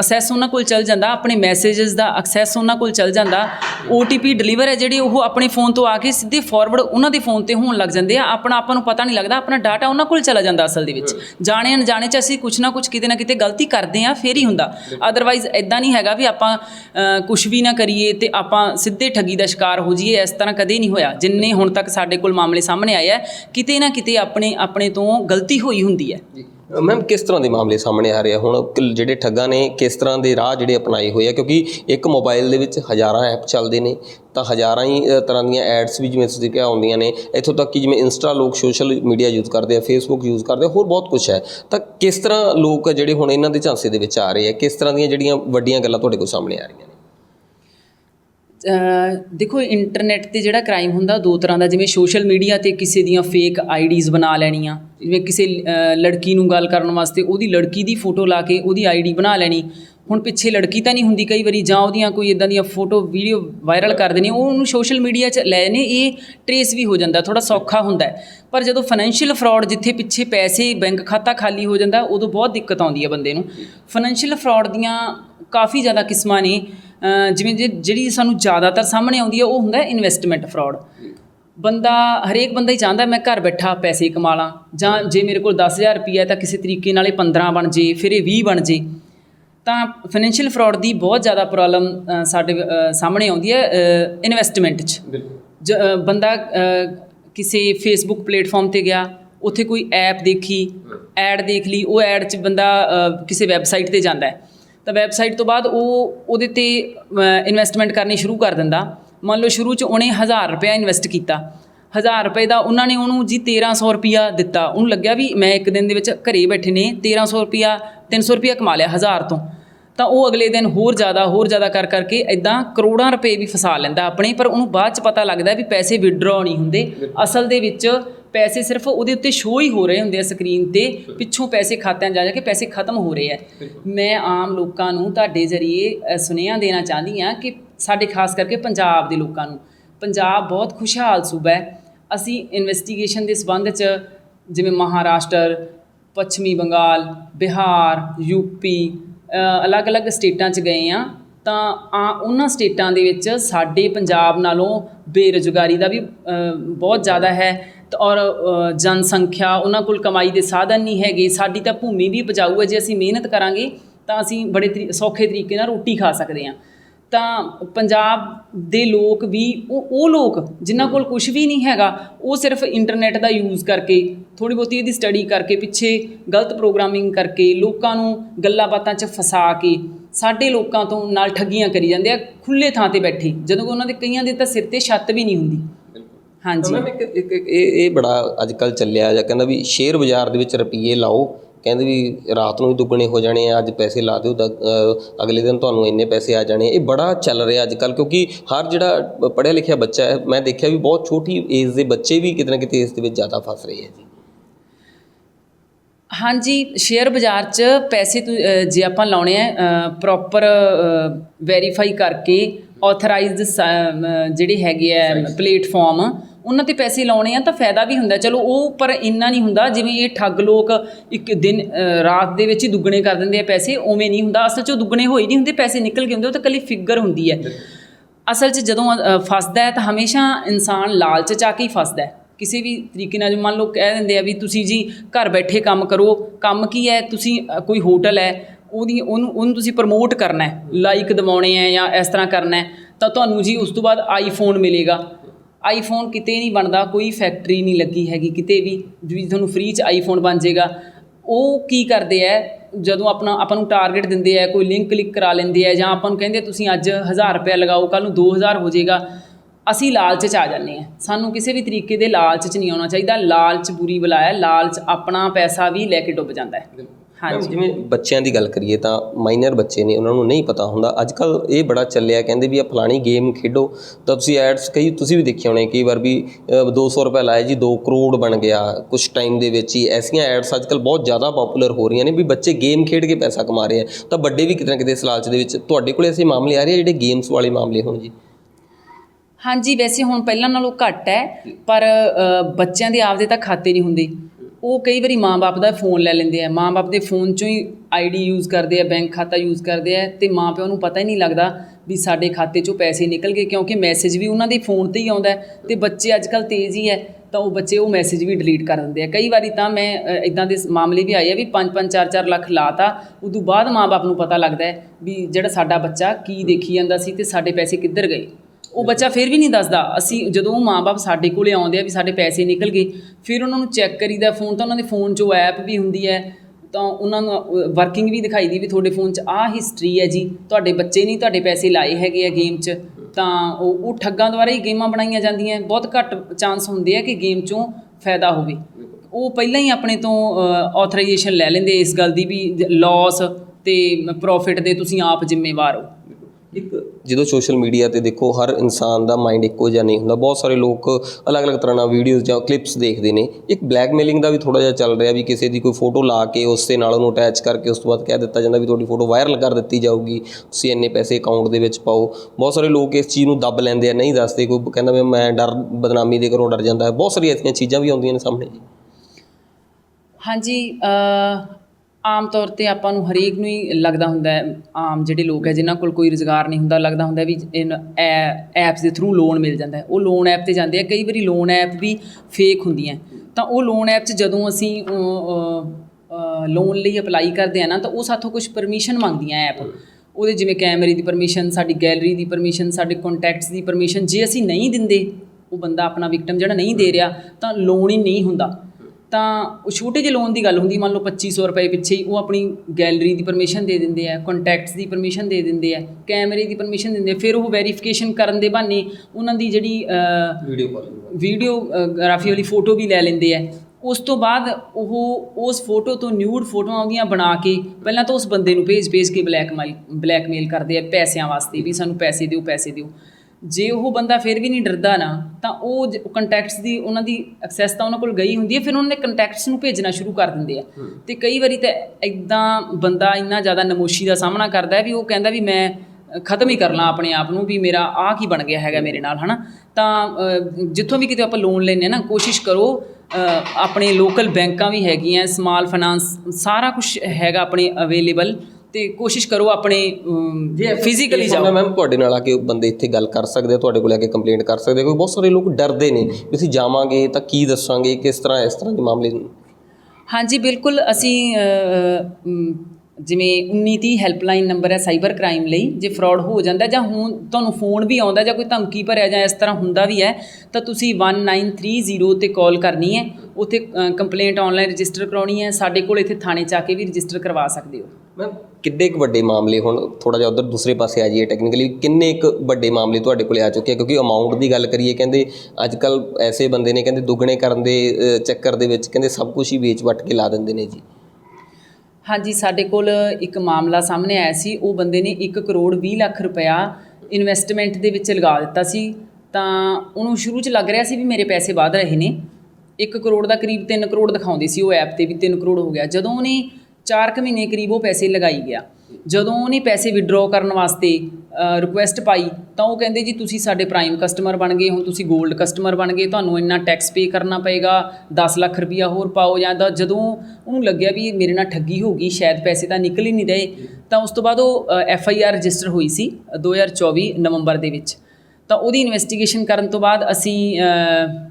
Speaker 2: ਅਸੈਸ ਉਹਨਾਂ ਕੋਲ ਚੱਲ ਜਾਂਦਾ, ਆਪਣੇ ਮੈਸੇजेस ਦਾ ਐਕਸੈਸ ਉਹਨਾਂ ਕੋਲ ਚੱਲ ਜਾਂਦਾ। OTP ਡਿਲੀਵਰ ਹੈ ਜਿਹੜੀ, ਉਹ ਆਪਣੇ ਫੋਨ ਤੋਂ ਆ ਕੇ ਸਿੱਧੇ ਫਾਰਵਰਡ ਉਹਨਾਂ ਦੇ ਫੋਨ ਤੇ ਹੋਣ ਲੱਗ ਜਾਂਦੇ ਆ। ਆਪਣਾ, ਆਪਾਂ ਨੂੰ ਪਤਾ ਨਹੀਂ ਲੱਗਦਾ, ਆਪਣਾ ਡਾਟਾ ਉਹਨਾਂ ਕੋਲ ਚਲਾ ਜਾਂਦਾ ਅਸਲ ਦੇ ਵਿੱਚ। ਜਾਣੇ ਅਣਜਾਣੇ ਚ ਅਸੀਂ ਕੁਛ ਨਾ ਕੁਛ ਕਿਤੇ ਨਾ ਕਿਤੇ ਗਲਤੀ ਕਰਦੇ ਆ, ਫੇਰ ਹੀ ਹੁੰਦਾ। ਅਦਰਵਾਈਜ਼ ਐਦਾਂ ਨਹੀਂ ਹੈਗਾ ਵੀ ਆਪਾਂ ਕੁਝ ਵੀ ਨਾ ਕਰੀਏ ਤੇ ਆਪਾਂ ਸਿੱਧੇ ਠੱਗੀ ਦਾ ਸ਼ਿਕਾਰ ਹੋ ਜਾਈਏ, ਇਸ ਤਰ੍ਹਾਂ ਕਦੇ ਨਹੀਂ ਹੋਇਆ। ਜਿੰਨੇ ਹੁਣ ਤੱਕ ਸਾਡੇ ਕੋਲ ਮਾਮਲੇ ਸਾਹਮਣੇ ਆਏ ਆ, ਕਿਤੇ ਨਾ ਕਿਤੇ ਆਪਣੇ ਆਪਣੇ ਤੋਂ ਗਲਤੀ ਹੋਈ ਹੁੰਦੀ ਹੈ।
Speaker 1: ਮੈਮ ਕਿਸ ਤਰ੍ਹਾਂ ਦੇ ਮਾਮਲੇ ਸਾਹਮਣੇ ਆ ਰਹੇ ਆ? ਹੁਣ ਕ ਜਿਹੜੇ ਠੱਗਾਂ ਨੇ ਕਿਸ ਤਰ੍ਹਾਂ ਦੇ ਰਾਹ ਜਿਹੜੇ ਅਪਣਾਏ ਹੋਏ ਆ? ਕਿਉਂਕਿ ਇੱਕ ਮੋਬਾਈਲ ਦੇ ਵਿੱਚ ਹਜ਼ਾਰਾਂ ਐਪ ਚੱਲਦੇ ਨੇ ਤਾਂ ਹਜ਼ਾਰਾਂ ਹੀ ਅ, ਤਰ੍ਹਾਂ ਦੀਆਂ ਐਡਸ ਵੀ ਜਿਵੇਂ ਤੁਸੀਂ ਕਿਹਾ ਆਉਂਦੀਆਂ ਨੇ ਇੱਥੋਂ ਤੱਕ ਕਿ ਜਿਵੇਂ ਇੰਸਟਾ ਲੋਕ ਸੋਸ਼ਲ ਮੀਡੀਆ ਯੂਜ਼ ਕਰਦੇ ਆ ਫੇਸਬੁੱਕ ਯੂਜ਼ ਕਰਦੇ ਆ ਹੋਰ ਬਹੁਤ ਕੁਝ ਹੈ। ਤਾਂ ਕਿਸ ਤਰ੍ਹਾਂ ਲੋਕ ਜਿਹੜੇ ਹੁਣ ਇਹਨਾਂ ਦੇ ਝਾਂਸੇ ਦੇ ਵਿੱਚ ਆ ਰਹੇ ਆ? ਕਿਸ ਤਰ੍ਹਾਂ ਦੀਆਂ ਜਿਹੜੀਆਂ ਵੱਡੀਆਂ ਗੱਲਾਂ ਤੁਹਾਡੇ ਕੋਲ ਸਾਹਮਣੇ ਆ ਰਹੀਆਂ ਨੇ?
Speaker 2: ਦੇਖੋ ਇੰਟਰਨੈਟ ਤੇ ਜਿਹੜਾ ਕ੍ਰਾਈਮ ਹੁੰਦਾ ਦੋ ਤਰ੍ਹਾਂ ਦਾ, ਜਿਵੇਂ ਸੋਸ਼ਲ ਮੀਡੀਆ ਤੇ ਕਿਸੇ ਦੀਆਂ ਫੇਕ ਆਈਡੀਜ਼ ਬਣਾ ਲੈਣੀਆਂ, ਜਿਵੇਂ ਕਿਸੇ ਲੜਕੀ ਨੂੰ ਗੱਲ ਕਰਨ ਵਾਸਤੇ ਉਹਦੀ ਲੜਕੀ ਦੀ ਫੋਟੋ ਲਾ ਕੇ ਉਹਦੀ ਆਈਡੀ ਬਣਾ ਲੈਣੀ। ਹੁਣ ਪਿੱਛੇ ਲੜਕੀ ਤਾਂ ਨਹੀਂ ਹੁੰਦੀ ਕਈ ਵਾਰੀ, ਜਾਂ ਉਹਦੀਆਂ ਕੋਈ ਇਦਾਂ ਦੀਆਂ ਫੋਟੋ ਵੀਡੀਓ ਵਾਇਰਲ ਕਰ ਦੇਣੀ ਉਹ ਉਹਨੂੰ ਸੋਸ਼ਲ ਮੀਡੀਆ 'ਚ ਲੈ ਨੇ, ਇਹ ਟਰੇਸ ਵੀ ਹੋ ਜਾਂਦਾ ਥੋੜਾ ਸੌਖਾ ਹੁੰਦਾ ਪਰ ਜਦੋਂ ਫਾਈਨੈਂਸ਼ੀਅਲ ਫਰਾਡ ਜਿੱਥੇ ਪਿੱਛੇ ਪੈਸੇ ਬੈਂਕ ਖਾਤਾ ਖਾਲੀ ਹੋ ਜਾਂਦਾ, ਉਦੋਂ ਬਹੁਤ ਦਿੱਕਤ ਆਉਂਦੀ ਹੈ ਬੰਦੇ ਨੂੰ। ਫਾਈਨੈਂਸ਼ੀਅਲ ਫਰਾਡ ਦੀਆਂ ਕਾਫੀ ਜ਼ਿਆਦਾ ਕਿਸਮਾਂ ਨੇ। ਜਿਵੇਂ ਜਿਹੜੀ ਸਾਨੂੰ ਜ਼ਿਆਦਾਤਰ ਸਾਹਮਣੇ ਆਉਂਦੀ ਹੈ ਉਹ ਹੁੰਦਾ ਇਨਵੈਸਟਮੈਂਟ ਫਰਾਡ ਬੰਦਾ ਹਰੇਕ ਬੰਦਾ ਹੀ ਚਾਹੁੰਦਾ ਮੈਂ ਘਰ ਬੈਠਾ ਪੈਸੇ ਕਮਾ ਲਾਂ ਜਾਂ ਜੇ ਮੇਰੇ ਕੋਲ 10000 ਰੁਪਈਆ ਹੈ ਤਾਂ ਕਿਸੇ ਤਰੀਕੇ ਨਾਲ ਇਹ 15 ਬਣ ਜੇ ਫਿਰ ਇਹ 20 ਬਣ ਜੇ। ਤਾਂ ਫਾਈਨੈਂਸ਼ੀਅਲ ਫਰਾਡ ਦੀ ਬਹੁਤ ਜ਼ਿਆਦਾ ਪ੍ਰੋਬਲਮ ਸਾਡੇ ਸਾਹਮਣੇ ਆਉਂਦੀ ਹੈ ਇਨਵੈਸਟਮੈਂਟ 'ਚ। ਬੰਦਾ ਕਿਸੇ ਫੇਸਬੁੱਕ ਪਲੇਟਫਾਰਮ ਤੇ ਗਿਆ ਉੱਥੇ ਕੋਈ ਐਪ ਦੇਖੀ ਐਡ ਦੇਖ ਲਈ ਉਹ ਐਡ 'ਚ ਬੰਦਾ ਕਿਸੇ ਵੈਬਸਾਈਟ ਤੇ ਜਾਂਦਾ ਹੈ। ਤਾਂ ਵੈਬਸਾਈਟ ਤੋਂ ਬਾਅਦ ਉਹ ਉਹਦੇ ਤੇ ਇਨਵੈਸਟਮੈਂਟ ਕਰਨੀ ਸ਼ੁਰੂ ਕਰ ਦਿੰਦਾ। ਮੰਨ ਲਓ ਸ਼ੁਰੂ 'ਚ ਉਹਨੇ 1000 ਰੁਪਇਆ ਇਨਵੈਸਟ ਕੀਤਾ। 1000 ਰੁਪਏ ਦਾ ਉਹਨਾਂ ਨੇ ਉਹਨੂੰ ਜੀ 1300 ਰੁਪਿਆ ਦਿੱਤਾ। ਉਹਨੂੰ ਲੱਗਿਆ ਵੀ ਮੈਂ ਇੱਕ ਦਿਨ ਦੇ ਵਿੱਚ ਘਰੇ ਬੈਠੇ ਨੇ 1300 ਰੁਪਿਆ 300 ਰੁਪਿਆ ਕਮਾ ਲਿਆ 1000 ਤੋਂ। ਤਾਂ ਉਹ ਅਗਲੇ ਦਿਨ ਹੋਰ ਜ਼ਿਆਦਾ ਹੋਰ ਜ਼ਿਆਦਾ ਕਰ ਕਰਕੇ ਇਦਾਂ ਕਰੋੜਾਂ ਰੁਪਏ ਵੀ ਫਸਾ ਲੈਂਦਾ ਆਪਣੇ ਪਰ ਉਹਨੂੰ ਬਾਅਦ ਚ ਪਤਾ ਲੱਗਦਾ ਵੀ ਪੈਸੇ ਵਿਡਰਾਅ ਨਹੀਂ ਹੁੰਦੇ। ਅਸਲ ਦੇ ਵਿੱਚ ਪੈਸੇ ਸਿਰਫ ਉਹਦੇ ਉੱਤੇ ਸ਼ੋਅ ਹੀ ਹੋ ਰਹੇ ਹੁੰਦੇ ਆ ਸਕਰੀਨ ਤੇ ਪਿੱਛੋਂ ਪੈਸੇ ਖਾਤਿਆਂ ਜਾ ਜਾ ਕੇ ਪੈਸੇ ਖਤਮ ਹੋ ਰਹੇ ਆ। ਮੈਂ ਆਮ ਲੋਕਾਂ ਨੂੰ ਤੁਹਾਡੇ ਜ਼ਰੀਏ ਸੁਨੇਹਾ ਦੇਣਾ ਚਾਹੁੰਦੀ ਆ ਕਿ ਸਾਡੇ ਖਾਸ ਕਰਕੇ ਪੰਜਾਬ ਦੇ ਲੋਕਾਂ ਨੂੰ ਪੰਜਾਬ ਬਹੁਤ ਖੁਸ਼ਹਾਲ ਸੂਬਾ ਹੈ। ਅਸੀਂ ਇਨਵੈਸਟੀਗੇਸ਼ਨ ਦੇ ਸਬੰਧ 'ਚ ਜਿਵੇਂ ਮਹਾਰਾਸ਼ਟਰ ਪੱਛਮੀ ਬੰਗਾਲ ਬਿਹਾਰ ਯੂਪੀ ਅਲੱਗ-ਅਲੱਗ ਸਟੇਟਾਂ 'ਚ ਗਏ ਆ ਤਾਂ ਆ ਉਹਨਾਂ ਸਟੇਟਾਂ ਦੇ ਵਿੱਚ ਸਾਡੇ ਪੰਜਾਬ ਨਾਲੋਂ ਬੇਰੁਜ਼ਗਾਰੀ ਦਾ ਵੀ ਬਹੁਤ ਜ਼ਿਆਦਾ ਹੈ। ਔਰ ਜਨਸੰਖਿਆ ਉਹਨਾਂ ਕੋਲ ਕਮਾਈ ਦੇ ਸਾਧਨ ਨਹੀਂ ਹੈਗੇ, ਸਾਡੀ ਤਾਂ ਭੂਮੀ ਵੀ ਉਪਜਾਊ ਹੈ, ਜੇ ਅਸੀਂ ਮਿਹਨਤ ਕਰਾਂਗੇ ਤਾਂ ਅਸੀਂ ਬੜੇ ਤਰੀ- ਸੌਖੇ ਤਰੀਕੇ ਨਾਲ ਰੋਟੀ ਖਾ ਸਕਦੇ ਹਾਂ। ਤਾਂ ਪੰਜਾਬ ਦੇ ਲੋਕ ਵੀ, ਉਹ ਉਹ ਲੋਕ ਜਿਨ੍ਹਾਂ ਕੋਲ ਕੁਝ ਵੀ ਨਹੀਂ ਹੈਗਾ, ਉਹ ਸਿਰਫ ਇੰਟਰਨੈਟ ਦਾ ਯੂਜ਼ ਕਰਕੇ ਥੋੜੀ ਬਹੁਤੀ ਇਹਦੀ ਸਟੱਡੀ ਕਰਕੇ, ਪਿੱਛੇ ਗਲਤ ਪ੍ਰੋਗਰਾਮਿੰਗ ਕਰਕੇ, ਲੋਕਾਂ ਨੂੰ ਗੱਲਾਂ ਬਾਤਾਂ 'ਚ ਫਸਾ ਕੇ, ਸਾਡੇ ਲੋਕਾਂ ਤੋਂ ਨਾਲ ਠੱਗੀਆਂ ਕਰੀ ਜਾਂਦੇ ਆ ਖੁੱਲੇ ਥਾਂ ਤੇ ਬੈਠੇ। ਜਦੋਂ ਕਿ ਉਹਨਾਂ ਦੇ ਕਈਆਂ ਦੇ ਤਾਂ ਸਿਰ ਤੇ ਛੱਤ ਵੀ ਨਹੀਂ ਹੁੰਦੀ। ਹਾਂਜੀ।
Speaker 1: ਮੈਮ ਇੱਕ ਇੱਕ ਇੱਕ ਇਹ ਇਹ ਬੜਾ ਅੱਜ ਕੱਲ ਚੱਲਿਆ ਜਾਂ ਕਹਿੰਦਾ ਵੀ ਸ਼ੇਅਰ ਬਾਜ਼ਾਰ ਦੇ ਵਿੱਚ ਰੁਪਈਏ ਲਾਓ। ਕਹਿੰਦੇ ਵੀ ਰਾਤ ਨੂੰ ਵੀ ਦੁੱਗਣੇ ਹੋ ਜਾਣੇ ਆ ਅੱਜ ਪੈਸੇ ਲਾ ਦਿਓ ਤਾਂ ਅ, ਅਗਲੇ ਦਿਨ ਤੁਹਾਨੂੰ ਇੰਨੇ ਪੈਸੇ ਆ ਜਾਣੇ। ਇਹ ਬੜਾ ਚੱਲ ਰਿਹਾ ਅੱਜ ਕੱਲ ਕਿਉਂਕਿ ਹਰ ਜਿਹੜਾ ਪੜ੍ਹਿਆ ਲਿਖਿਆ ਬੱਚਾ ਹੈ ਮੈਂ ਦੇਖਿਆ ਵੀ ਬਹੁਤ ਛੋਟੀ ਏਜ ਦੇ ਬੱਚੇ ਵੀ ਕਿਤੇ ਨਾ ਕਿਤੇ ਇਸ ਦੇ ਵਿੱਚ ਜ਼ਿਆਦਾ ਫਸ ਰਹੇ ਹੈ ਜੀ।
Speaker 2: ਹਾਂਜੀ ਸ਼ੇਅਰ ਬਾਜ਼ਾਰ 'ਚ ਪੈਸੇ ਤੁ- ਅ, ਜੇ ਆਪਾਂ ਲਾਉਣੇ ਆ ਪ੍ਰੋਪਰ ਵੈਰੀਫਾਈ ਕਰਕੇ ਆਥੋਰਾਈਜ਼ਡ ਜਿਹੜੇ ਹੈਗੇ ਆ ਪਲੇਟਫਾਰਮ ਉਹਨਾਂ ਤੇ ਪੈਸੇ ਲਾਉਣੇ ਆ ਤਾਂ ਫਾਇਦਾ ਵੀ ਹੁੰਦਾ। ਚਲੋ, ਉਹ ਪਰ ਇੰਨਾ ਨਹੀਂ ਹੁੰਦਾ, ਜਿਵੇਂ ਇਹ ਠੱਗ ਲੋਕ ਇੱਕ ਦਿਨ ਰਾਤ ਦੇ ਵਿੱਚ ਹੀ ਦੁੱਗਣੇ ਕਰ ਦਿੰਦੇ ਆ ਪੈਸੇ, ਉਵੇਂ ਨਹੀਂ ਹੁੰਦਾ। ਅਸਲ 'ਚ ਉਹ ਦੁੱਗਣੇ ਹੋਈ ਨਹੀਂ ਹੁੰਦੇ, ਪੈਸੇ ਨਿਕਲ ਕੇ ਹੁੰਦੇ ਉਹ ਤਾਂ ਕੱਲੀ ਫਿਗਰ ਹੁੰਦੀ ਹੈ। ਅਸਲ 'ਚ ਜਦੋਂ ਫਸਦਾ ਹੈ ਤਾਂ ਹਮੇਸ਼ਾ ਇਨਸਾਨ ਲਾਲਚ 'ਚ ਆ ਕੇ ਹੀ ਫਸਦਾ ਹੈ। ਕਿਸੇ ਵੀ ਤਰੀਕੇ ਨਾਲ, ਮੰਨ ਲਓ, ਕਹਿ ਦਿੰਦੇ ਆ ਵੀ ਤੁਸੀਂ ਜੀ ਘਰ ਬੈਠੇ ਕੰਮ ਕਰੋ, ਕੰਮ ਕੀ ਹੈ? ਤੁਸੀਂ ਕੋਈ ਹੋਟਲ ਹੈ, ਉਹਦੀ, ਉਹਨੂੰ ਉਹਨੂੰ ਤੁਸੀਂ ਪ੍ਰਮੋਟ ਕਰਨਾ ਹੈ। ਲਾਈਕ ਦਿਵਾਉਣੇ ਹੈ ਜਾਂ ਇਸ ਤਰ੍ਹਾਂ ਕਰਨਾ ਹੈ, ਤਾਂ ਤੁਹਾਨੂੰ ਜੀ ਉਸ ਤੋਂ ਬਾਅਦ ਆਈਫੋਨ ਮਿਲੇਗਾ। ਆਈਫੋਨ ਕਿਤੇ ਨਹੀਂ ਬਣਦਾ, ਕੋਈ ਫੈਕਟਰੀ ਨਹੀਂ ਲੱਗੀ ਹੈਗੀ, ਕਿਤੇ ਵੀ ਵੀ ਤੁਹਾਨੂੰ ਫ੍ਰੀ 'ਚ ਆਈਫੋਨ ਬਣ ਜਾਏਗਾ। ਉਹ ਕੀ ਕਰਦੇ ਐ? ਜਦੋਂ ਆਪਣਾ, ਆਪਾਂ ਨੂੰ ਟਾਰਗੇਟ ਦਿੰਦੇ ਆ ਕੋਈ ਲਿੰਕ ਕਲਿੱਕ ਕਰਾ ਲੈਂਦੇ ਆ ਜਾਂ ਆਪਾਂ ਨੂੰ ਕਹਿੰਦੇ ਤੁਸੀਂ ਅੱਜ 1000 ਰੁਪਏ ਲਗਾਓ ਕੱਲ ਨੂੰ 2000 ਹੋ ਜਾਏਗਾ, ਅਸੀਂ ਲਾਲਚ 'ਚ ਆ ਜਾਂਦੇ ਆ ਸਾਨੂੰ ਕਿਸੇ ਵੀ ਤਰੀਕੇ ਦੇ ਲਾਲਚ 'ਚ ਨਹੀਂ ਆਉਣਾ ਚਾਹੀਦਾ। ਲਾਲਚ ਬੁਰੀ ਬਲਾ ਲਾਲਚ ਆਪਣਾ ਪੈਸਾ ਵੀ ਲੈ ਕੇ ਡੁੱਬ ਜਾਂਦਾ ਹੈ ਹਾਂਜੀ।
Speaker 1: ਜਿਵੇਂ ਬੱਚਿਆਂ ਦੀ ਗੱਲ ਕਰੀਏ ਤਾਂ ਮਾਈਨਰ ਬੱਚੇ ਨੇ ਉਹਨਾਂ ਨੂੰ ਨਹੀਂ ਪਤਾ ਹੁੰਦਾ। ਅੱਜ ਕੱਲ ਇਹ ਬੜਾ ਚੱਲਿਆ ਕਹਿੰਦੇ ਵੀ ਆ ਫਲਾਣੀ ਗੇਮ ਖੇਡੋ। ਤਾਂ ਤੁਸੀਂ ਐਡਸ ਕਈ ਤੁਸੀਂ ਵੀ ਦੇਖੇ ਹੋਣੇ ਕਈ ਵਾਰ ਵੀ ਅ, 200 ਰੁਪਏ ਲਾਏ ਜੀ 2 ਕਰੋੜ ਬਣ ਗਿਆ ਕੁਝ ਟਾਈਮ ਦੇ ਵਿੱਚ ਹੀ। ਐਸੀਆਂ ਐਡਸ ਅੱਜ ਕੱਲ ਬਹੁਤ ਜ਼ਿਆਦਾ ਪਪੂਲਰ ਹੋ ਰਹੀਆਂ ਨੇ ਵੀ ਬੱਚੇ ਗੇਮ ਖੇਡ ਕੇ ਪੈਸਾ ਕਮਾ ਰਹੇ ਆ। ਤਾਂ ਵੱਡੇ ਵੀ ਕਿਤੇ ਨਾ ਕਿਤੇ ਇਸ ਲਾਲਚ ਦੇ ਵਿੱਚ। ਤੁਹਾਡੇ ਕੋਲ ਐਸੇ ਮਾਮਲੇ ਆ ਰਹੇ ਆ ਜਿਹੜੇ ਗੇਮਸ ਵਾਲੇ ਮਾਮਲੇ ਹੋਣ ਜੀ?
Speaker 2: ਹਾਂਜੀ ਵੈਸੇ ਹੁਣ ਪਹਿਲਾਂ ਨਾਲੋਂ ਘੱਟ ਹੈ ਪਰ ਅ, ਬੱਚਿਆਂ ਦੇ ਆਪਦੇ ਤਾਂ ਖਾਤੇ ਨਹੀਂ ਹੁੰਦੇ। ਉਹ ਕਈ ਵਾਰੀ ਮਾਂ-ਬਾਪ ਦਾ ਫੋਨ ਲੈ ਲੈਂਦੇ ਆ। ਮਾਂ-ਬਾਪ ਦੇ ਫੋਨ ਚੋਂ ਹੀ ਆਈਡੀ ਯੂਜ਼ ਕਰਦੇ ਆ ਬੈਂਕ ਖਾਤਾ ਯੂਜ਼ ਕਰਦੇ ਆ ਤੇ ਮਾਂ-ਪਿਓ ਨੂੰ ਪਤਾ ਹੀ ਨਹੀਂ ਲੱਗਦਾ ਵੀ ਸਾਡੇ ਖਾਤੇ ਚੋਂ ਪੈਸੇ ਨਿਕਲ ਗਏ ਕਿਉਂਕਿ ਮੈਸੇਜ ਵੀ ਉਹਨਾਂ ਦੇ ਫੋਨ ਤੇ ਹੀ ਆਉਂਦਾ ਹੈ ਤੇ ਬੱਚੇ ਅੱਜਕੱਲ ਤੇਜ਼ ਹੀ ਹੈ ਤਾਂ ਉਹ ਬੱਚੇ ਉਹ ਮੈਸੇਜ ਵੀ ਡਿਲੀਟ ਕਰ ਦਿੰਦੇ ਆ। ਕਈ ਵਾਰੀ ਤਾਂ ਮੈਂ ਇਦਾਂ ਦੇ ਮਾਮਲੇ ਵੀ ਆਏ ਆ ਵੀ 5-5 4-4 ਲੱਖ ਲਾਤਾ, ਉਦੋਂ ਬਾਅਦ ਮਾਂ-ਬਾਪ ਨੂੰ ਪਤਾ ਲੱਗਦਾ ਵੀ ਜਿਹੜਾ ਸਾਡਾ ਬੱਚਾ ਕੀ ਦੇਖੀ ਜਾਂਦਾ ਸੀ ਤੇ ਸਾਡੇ ਪੈਸੇ ਕਿੱਧਰ ਗਏ। ਉਹ ਬੱਚਾ ਫਿਰ ਵੀ ਨਹੀਂ ਦੱਸਦਾ। ਅਸੀਂ ਜਦੋਂ ਉਹ ਮਾਪੇ ਸਾਡੇ ਕੋਲੇ ਆਉਂਦੇ ਆ ਵੀ ਸਾਡੇ ਪੈਸੇ ਨਿਕਲ ਗਏ, ਫਿਰ ਉਹਨਾਂ ਨੂੰ ਚੈੱਕ ਕਰੀਦਾ ਫੋਨ, ਤਾਂ ਉਹਨਾਂ ਦੇ ਫੋਨ 'ਚੋਂ ਐਪ ਵੀ ਹੁੰਦੀ ਹੈ। ਤਾਂ ਉਹਨਾਂ ਨੂੰ ਵਰਕਿੰਗ ਵੀ ਦਿਖਾਈ ਦੀ ਵੀ ਤੁਹਾਡੇ ਫੋਨ 'ਚ ਆਹ ਹਿਸਟਰੀ ਹੈ ਜੀ, ਤੁਹਾਡੇ ਬੱਚੇ ਨਹੀਂ ਤੁਹਾਡੇ ਪੈਸੇ ਲਾਏ ਹੈਗੇ ਆ ਗੇਮ 'ਚ। ਤਾਂ ਉਹ ਉਹ ਠੱਗਾਂ ਦੁਆਰਾ ਹੀ ਗੇਮਾਂ ਬਣਾਈਆਂ ਜਾਂਦੀਆਂ। ਬਹੁਤ ਘੱਟ ਚਾਂਸ ਹੁੰਦੇ ਆ ਕਿ ਗੇਮ 'ਚੋਂ ਫਾਇਦਾ ਹੋਵੇ। ਉਹ ਪਹਿਲਾਂ ਹੀ ਆਪਣੇ ਤੋਂ ਆਥੋਰਾਈਜੇਸ਼ਨ ਲੈ ਲੈਂਦੇ ਇਸ ਗੱਲ ਦੀ ਵੀ ਲਾਸ ਤੇ ਪ੍ਰੋਫਿਟ ਦੇ ਤੁਸੀਂ ਆਪ ਜ਼ਿੰਮੇਵਾਰ ਹੋ।
Speaker 1: ਇੱਕ ਜਦੋਂ ਸੋਸ਼ਲ ਮੀਡੀਆ ਤੇ ਦੇਖੋ ਹਰ ਇਨਸਾਨ ਦਾ ਮਾਈਂਡ ਇੱਕੋ ਜਿਹਾ ਨਹੀਂ ਹੁੰਦਾ। ਬਹੁਤ ਸਾਰੇ ਲੋਕ ਅਲੱਗ-ਅਲੱਗ ਤਰ੍ਹਾਂ ਨਾਲ ਵੀਡੀਓਜ਼ ਜਾਂ ਕਲਿੱਪਸ ਦੇਖਦੇ ਨੇ। ਇੱਕ ਬਲੈਕਮੇਲਿੰਗ ਦਾ ਵੀ ਥੋੜਾ ਜਿਹਾ ਚੱਲ ਰਿਹਾ ਵੀ ਕਿਸੇ ਦੀ ਕੋਈ ਫੋਟੋ ਲਾ ਕੇ ਉਸ ਦੇ ਨਾਲ ਉਹਨੂੰ ਅਟੈਚ ਕਰਕੇ ਉਸ ਤੋਂ ਬਾਅਦ ਕਹਿ ਦਿੱਤਾ ਜਾਂਦਾ ਵੀ ਤੁਹਾਡੀ ਫੋਟੋ ਵਾਇਰਲ ਕਰ ਦਿੱਤੀ ਜਾਊਗੀ। ਤੁਸੀਂ ਇੰਨੇ ਪੈਸੇ ਅਕਾਊਂਟ ਦੇ ਵਿੱਚ ਪਾਓ। ਬਹੁਤ ਸਾਰੇ ਲੋਕ ਇਸ ਚੀਜ਼ ਨੂੰ ਦੱਬ ਲੈਂਦੇ ਆ, ਨਹੀਂ ਦੱਸਦੇ। ਕੋਈ ਕਹਿੰਦਾ ਵੀ ਮੈਂ ਡਰ, ਬਦਨਾਮੀ ਦੇ ਘਰੋਂ ਡਰ ਜਾਂਦਾ। ਹੈ ਬਹੁਤ ਸਾਰੀਆਂ ਐਸੀਆਂ ਚੀਜ਼ਾਂ ਵੀ ਆਉਂਦੀਆਂ ਨੇ ਸਾਹਮਣੇ।
Speaker 2: ਹਾਂਜੀ ਆਮ ਤੌਰ ਤੇ ਆਪਾਂ ਨੂੰ ਹਰੇਕ ਨੂੰ ਹੀ ਲੱਗਦਾ ਹੁੰਦਾ ਆਮ ਜਿਹੜੇ ਲੋਕ ਹੈ, ਜਿਨ੍ਹਾਂ ਕੋਲ ਕੋਈ ਰੁਜ਼ਗਾਰ ਨਹੀਂ ਹੁੰਦਾ, ਲੱਗਦਾ ਹੁੰਦਾ ਵੀ ਐਪਸ ਦੇ ਥਰੂ ਲੋਨ ਮਿਲ ਜਾਂਦਾ ਉਹ ਲੋਨ ਐਪ ਤੇ ਜਾਂਦੇ ਆ, ਕਈ ਵਾਰੀ ਲੋਨ ਐਪ ਵੀ ਫੇਕ ਹੁੰਦੀਆਂ ਤਾਂ ਉਹ ਲੋਨ ਐਪ 'ਚ ਜਦੋਂ ਅਸੀਂ ਲੋਨ ਲਈ ਅਪਲਾਈ ਕਰਦੇ ਆ ਨਾ, ਤਾਂ ਉਹ ਸਾਥੋਂ ਕੁਝ ਪਰਮਿਸ਼ਨ ਮੰਗਦੀਆਂ ਐਪ ਉਹਦੇ ਜਿਵੇਂ ਕੈਮਰੇ ਦੀ ਪਰਮਿਸ਼ਨ ਸਾਡੀ ਗੈਲਰੀ ਦੀ ਪਰਮਿਸ਼ਨ ਸਾਡੇ ਕੰਟੈਕਟਸ ਦੀ ਪਰਮਿਸ਼ਨ ਜੇ ਅਸੀਂ ਨਹੀਂ ਦਿੰਦੇ, ਉਹ ਬੰਦਾ ਆਪਣਾ ਵਿਕਟਮ ਜਿਹੜਾ ਨਹੀਂ ਦੇ ਰਿਹਾ, ਤਾਂ ਲੋਨ ਹੀ ਨਹੀਂ ਹੁੰਦਾ। ਤਾਂ ਉਹ ਛੋਟੇ ਜਿਹੇ ਲੋਨ ਦੀ ਗੱਲ ਹੁੰਦੀ ਮੰਨ ਲਓ 2500 ਰੁਪਏ ਪਿੱਛੇ ਹੀ ਉਹ ਆਪਣੀ ਗੈਲਰੀ ਦੀ ਪਰਮਿਸ਼ਨ ਦੇ ਦਿੰਦੇ ਆ ਕੰਟੈਕਟਸ ਦੀ ਪਰਮਿਸ਼ਨ ਦੇ ਦਿੰਦੇ ਆ ਕੈਮਰੇ ਦੀ ਪਰਮਿਸ਼ਨ ਦਿੰਦੇ ਆ ਫਿਰ ਉਹ ਵੈਰੀਫਿਕੇਸ਼ਨ ਕਰਨ ਦੇ ਬਹਾਨੇ ਉਹਨਾਂ ਦੀ ਜਿਹੜੀ
Speaker 1: ਵੀਡੀਓ
Speaker 2: ਵੀਡੀਓਗ੍ਰਾਫੀ ਵਾਲੀ ਫੋਟੋ ਵੀ ਲੈ ਲੈਂਦੇ ਆ। ਉਸ ਤੋਂ ਬਾਅਦ ਉਹ ਉਸ ਫੋਟੋ ਤੋਂ ਨਿਊਡ ਫੋਟੋਆਂ ਉਹਦੀਆਂ ਬਣਾ ਕੇ ਪਹਿਲਾਂ ਤਾਂ ਉਸ ਬੰਦੇ ਨੂੰ ਭੇਜ ਭੇਜ ਕੇ ਬਲੈਕਮੇਲ ਬਲੈਕਮੇਲ ਕਰਦੇ ਆ ਪੈਸਿਆਂ ਵਾਸਤੇ ਵੀ ਸਾਨੂੰ ਪੈਸੇ ਦਿਓ ਪੈਸੇ ਦਿਓ। ਜੇ ਉਹ ਬੰਦਾ ਫਿਰ ਵੀ ਨਹੀਂ ਡਰਦਾ ਨਾ ਤਾਂ ਉਹ ਕੰਟੈਕਟਸ ਦੀ ਉਹਨਾਂ ਦੀ ਐਕਸੈਸ ਤਾਂ ਉਹਨਾਂ ਕੋਲ ਗਈ ਹੁੰਦੀ ਹੈ ਫਿਰ ਉਹਨਾਂ ਨੇ ਕੰਟੈਕਟਸ ਨੂੰ ਭੇਜਣਾ ਸ਼ੁਰੂ ਕਰ ਦਿੰਦੇ ਆ। ਤੇ ਕਈ ਵਾਰੀ ਤਾਂ ਇਦਾਂ ਬੰਦਾ ਇੰਨਾ ਜ਼ਿਆਦਾ ਨਮੋਸ਼ੀ ਦਾ ਸਾਹਮਣਾ ਕਰਦਾ ਹੈ ਵੀ ਉਹ ਕਹਿੰਦਾ ਵੀ ਮੈਂ ਖਤਮ ਹੀ ਕਰ ਲਾਂ ਆਪਣੇ ਆਪ ਨੂੰ ਵੀ ਮੇਰਾ ਆਹ ਕੀ ਬਣ ਗਿਆ ਹੈਗਾ ਮੇਰੇ ਨਾਲ ਹਨਾ? ਤਾਂ ਜਿੱਥੋਂ ਵੀ ਕਿਤੇ ਆਪਾਂ ਲੋਨ ਆ ਨਾ ਕੋਸ਼ਿਸ਼ ਕਰੋ ਆਪਣੇ ਲੋਕਲ ਬੈਂਕਾਂ ਵੀ ਹੈਗੀਆਂ ਸਮਾਲ ਫਾਈਨਾਂਸ ਸਾਰਾ ਕੁਝ ਹੈਗਾ ਆਪਣੇ ਅਵੇਲੇਬਲ ਤੇ ਕੋਸ਼ਿਸ਼ ਕਰੋ ਆਪਣੇ ਫਿਜ਼ੀਕਲੀ ਜਾਓ।
Speaker 1: ਮੈਮ ਤੁਹਾਡੇ ਨਾਲ ਆ ਕੇ ਬੰਦੇ ਇੱਥੇ ਗੱਲ ਕਰ ਸਕਦੇ ਆ ਤੁਹਾਡੇ ਕੋਲ ਆ ਕੇ ਕੰਪਲੇਂਟ ਕਰ ਸਕਦੇ ਆ ਕੋਈ ਬਹੁਤ ਸਾਰੇ ਲੋਕ ਡਰਦੇ ਨੇ ਵੀ ਅਸੀਂ ਜਾਵਾਂਗੇ ਤਾਂ ਕੀ ਦੱਸਾਂਗੇ ਕਿਸ ਤਰ੍ਹਾਂ ਇਸ ਤਰ੍ਹਾਂ ਦੇ ਮਾਮਲੇ
Speaker 2: ਹਾਂਜੀ ਬਿਲਕੁਲ ਅਸੀਂ ਜਿਵੇਂ 1930 ਹੈਲਪਲਾਈਨ ਨੰਬਰ ਹੈ ਸਾਈਬਰ ਕ੍ਰਾਈਮ ਲਈ, ਜੇ ਫਰਾਡ ਹੋ ਜਾਂਦਾ ਜਾਂ ਹੁਣ ਤੁਹਾਨੂੰ ਫੋਨ ਵੀ ਆਉਂਦਾ ਜਾਂ ਕੋਈ ਧਮਕੀ ਭਰਿਆ ਜਾਂ ਇਸ ਤਰ੍ਹਾਂ ਹੁੰਦਾ ਵੀ ਹੈ, ਤਾਂ ਤੁਸੀਂ 1930 ਤੇ ਕਾਲ ਕਰਨੀ ਹੈ, ਉੱਥੇ ਕੰਪਲੇਂਟ ਆਨਲਾਈਨ ਰਜਿਸਟਰ ਕਰਾਉਣੀ ਹੈ, ਸਾਡੇ ਕੋਲ ਇੱਥੇ ਥਾਣੇ ਚ ਆ ਕੇ ਵੀ ਰਜਿਸਟਰ ਕਰਵਾ ਸਕਦੇ ਹੋ।
Speaker 1: ਮੈਮ ਕਿੱਡੇ ਕੁ ਵੱਡੇ ਮਾਮਲੇ ਹੁਣ ਥੋੜਾ ਜਿਹਾ ਉਧਰ ਦੂਸਰੇ ਪਾਸੇ ਆ ਜਾਈਏ ਟੈਕਨੀਕਲੀ ਕਿੰਨੇ ਕੁ ਵੱਡੇ ਮਾਮਲੇ ਤੁਹਾਡੇ ਕੋਲੇ ਆ ਚੁੱਕੇ ਆ? ਕਿਉਂਕਿ ਅਮਾਉਂਟ ਦੀ ਗੱਲ ਕਰੀਏ, ਕਹਿੰਦੇ ਅੱਜ ਕੱਲ ਐਸੇ ਬੰਦੇ ਨੇ, ਕਹਿੰਦੇ ਦੁੱਗਣੇ ਕਰਨ ਦੇ ਚੱਕਰ ਦੇ ਵਿੱਚ ਕਹਿੰਦੇ ਸਭ ਕੁਝ ਹੀ ਵੇਚ ਵੱਟ ਕੇ ਲਾ ਦਿੰਦੇ ਨੇ ਜੀ।
Speaker 2: ਹਾਂਜੀ, ਸਾਡੇ ਕੋਲ ਇੱਕ ਮਾਮਲਾ ਸਾਹਮਣੇ ਆਇਆ ਸੀ। ਉਹ ਬੰਦੇ ਨੇ 1 ਕਰੋੜ 20 ਲੱਖ ਰੁਪਇਆ ਇਨਵੈਸਟਮੈਂਟ ਦੇ ਵਿੱਚ ਲਗਾ ਦਿੱਤਾ ਸੀ। ਤਾਂ ਉਹਨੂੰ ਸ਼ੁਰੂ 'ਚ ਲੱਗ ਰਿਹਾ ਸੀ ਵੀ ਮੇਰੇ ਪੈਸੇ ਵੱਧ ਰਹੇ ਨੇ। 1 ਕਰੋੜ ਦਾ ਕਰੀਬ 3 ਕਰੋੜ ਦਿਖਾਉਂਦੇ ਸੀ ਉਹ ਐਪ ਤੇ ਵੀ 3 ਕਰੋੜ ਹੋ ਗਿਆ। ਜਦੋਂ ਉਹਨੇ 4 ਕੁ ਮਹੀਨੇ ਕਰੀਬ ਉਹ ਪੈਸੇ ਲਗਾਈ ਗਿਆ। ਜਦੋਂ ਉਹਨੇ ਪੈਸੇ ਵਿਡਰਾਅ ਕਰਨ ਵਾਸਤੇ ਰਿਕੁਐਸਟ ਪਾਈ ਤਾਂ ਉਹ ਕਹਿੰਦੇ ਜੀ ਤੁਸੀਂ ਸਾਡੇ ਪ੍ਰਾਈਮ ਕਸਟਮਰ ਬਣ ਗਏ ਹੁਣ ਤੁਸੀਂ 골ਡ ਕਸਟਮਰ ਬਣ ਗਏ ਤੁਹਾਨੂੰ ਇੰਨਾ ਟੈਕਸ ਪੇ ਕਰਨਾ ਪਏਗਾ 10 ਲੱਖ ਰੁਪਈਆ ਹੋਰ ਪਾਓ ਜਾਂ ਤਾਂ ਜਦੋਂ ਉਹਨੂੰ ਲੱਗਿਆ ਵੀ ਮੇਰੇ ਨਾਲ ਠੱਗੀ ਹੋ ਗਈ ਸ਼ਾਇਦ ਪੈਸੇ ਤਾਂ ਨਿਕਲ ਹੀ ਨਹੀਂ ਰਹੇ ਤਾਂ ਉਸ ਤੋਂ ਬਾਅਦ ਉਹ ਐਫ ਆਈ ਆਰ ਰਜਿਸਟਰ ਹੋਈ ਸੀ ਅ, 2024 ਨਵੰਬਰ ਦੇ ਵਿੱਚ। ਤਾਂ ਉਹਦੀ ਇਨਵੈਸਟੀਗੇਸ਼ਨ ਕਰਨ ਤੋਂ ਬਾਅਦ ਅਸੀਂ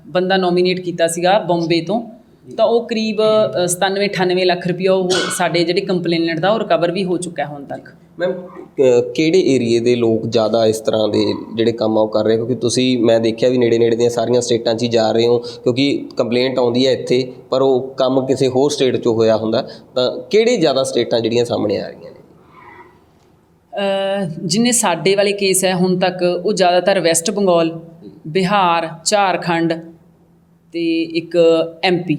Speaker 2: ਬੰਦਾ ਨੋਮੀਨੇਟ ਕੀਤਾ ਸੀਗਾ ਬੰਬੇ ਤੋਂ। ਤਾਂ ਉਹ ਕਰੀਬ 97 98 ਲੱਖ ਰੁਪਈਆ ਉਹ ਸਾਡੇ ਜਿਹੜੇ ਕੰਪਲੇਨੈਂਟ ਦਾ ਉਹ ਰਿਕਵਰ ਵੀ ਹੋ ਚੁੱਕਾ ਹੁਣ ਤੱਕ।
Speaker 1: ਮੈਮ ਕਿਹੜੇ ਏਰੀਏ ਦੇ ਲੋਕ ਜ਼ਿਆਦਾ ਇਸ ਤਰ੍ਹਾਂ ਦੇ ਜਿਹੜੇ ਕੰਮ ਆ ਉਹ ਕਰ ਰਹੇ? ਕਿਉਂਕਿ ਤੁਸੀਂ ਮੈਂ ਦੇਖਿਆ ਵੀ ਨੇੜੇ ਨੇੜੇ ਦੀਆਂ ਸਾਰੀਆਂ ਸਟੇਟਾਂ 'ਚ ਹੀ ਜਾ ਰਹੇ ਹੋ ਕਿਉਂਕਿ ਕੰਪਲੇਂਟ ਆਉਂਦੀ ਹੈ ਇੱਥੇ ਪਰ ਉਹ ਕੰਮ ਕਿਸੇ ਹੋਰ ਸਟੇਟ 'ਚੋਂ ਹੋਇਆ ਹੁੰਦਾ। ਤਾਂ ਕਿਹੜੇ ਜ਼ਿਆਦਾ ਸਟੇਟਾਂ ਜਿਹੜੀਆਂ ਸਾਹਮਣੇ ਆ ਰਹੀਆਂ ਨੇ?
Speaker 2: ਜਿੰਨੇ ਸਾਡੇ ਵਾਲੇ ਕੇਸ ਹੈ ਹੁਣ ਤੱਕ ਉਹ ਜ਼ਿਆਦਾਤਰ ਵੈਸਟ ਬੰਗਾਲ ਬਿਹਾਰ ਝਾਰਖੰਡ ਤੇ ਇੱਕ ਐਮਪੀ